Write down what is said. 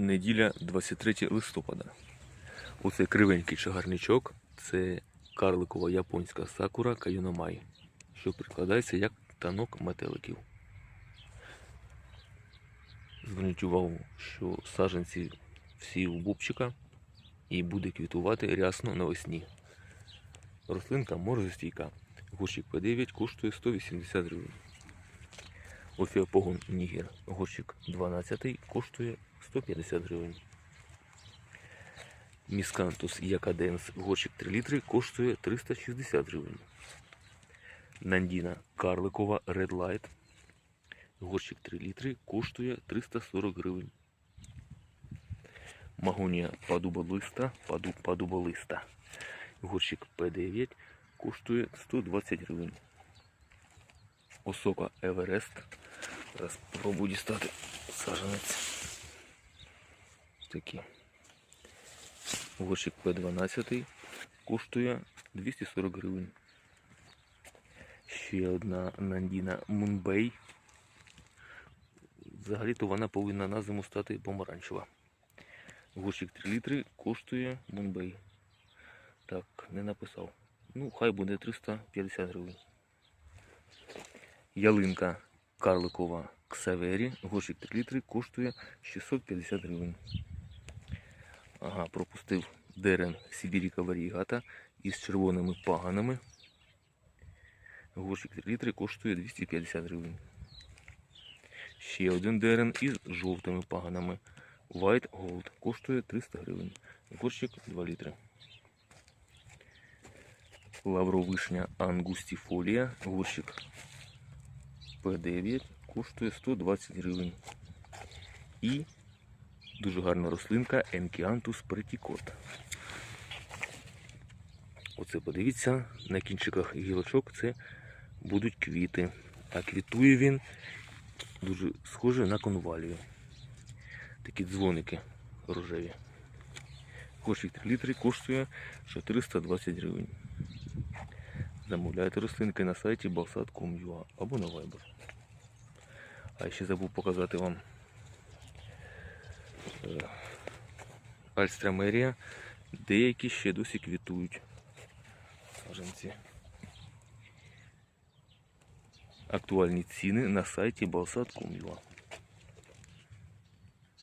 Неділя 23 листопада. Оце кривенький чагарничок. Це карликова японська сакура кайономай, що прикладається як танок метеликів. Зверніть увагу, що саджанці всі у бубчика і буде квітувати рясно навесні. Рослинка морозостійка. Горщик П9 коштує 180 гривень. Офіопогон Нігер горщик 12 коштує 150 гривень. Міскантус Якаденс горщик 3 літри коштує 360 гривень. Нандіна Карликова Red Light горщик 3 літри коштує 340 гривень. Магонія падуболиста, паду, падуболиста. Горщик П9 коштує 120 гривень. Осока Еверест. Зараз спробую дістати саженець. Такі. Горщик П12 коштує 240 гривень. Ще одна Нандіна Мунбей. Взагалі-то вона повинна на зиму стати помаранчева. Горщик 3 літри коштує Мунбей. Так, не написав. Ну, хай буде 350 гривень. Ялинка карликова Ксавері, горщик 3 літри коштує 650 гривень. Ага, пропустив дерен Сибіріка варігата із червоними паганами. Горщик 3 літри коштує 250 гривень. Ще один дерен із жовтими паганами. White Gold коштує 300 гривень. Горщик 2 літри. Лавровишня ангустіфолія, горщик П9 коштує 120 гривень. І дуже гарна рослинка Енкіантус претікот. Оце подивіться, на кінчиках гілочок це будуть квіти. А квітує він дуже схоже на конвалію. Такі дзвоники рожеві. Горщик 3 літри коштує 420 гривень. Замовляйте рослинки на сайті balsat.com.ua або на Viber. А ще забув показати вам альстрамерія. Деякі ще досі квітують. Саженці. Актуальні ціни на сайті balsat.com.ua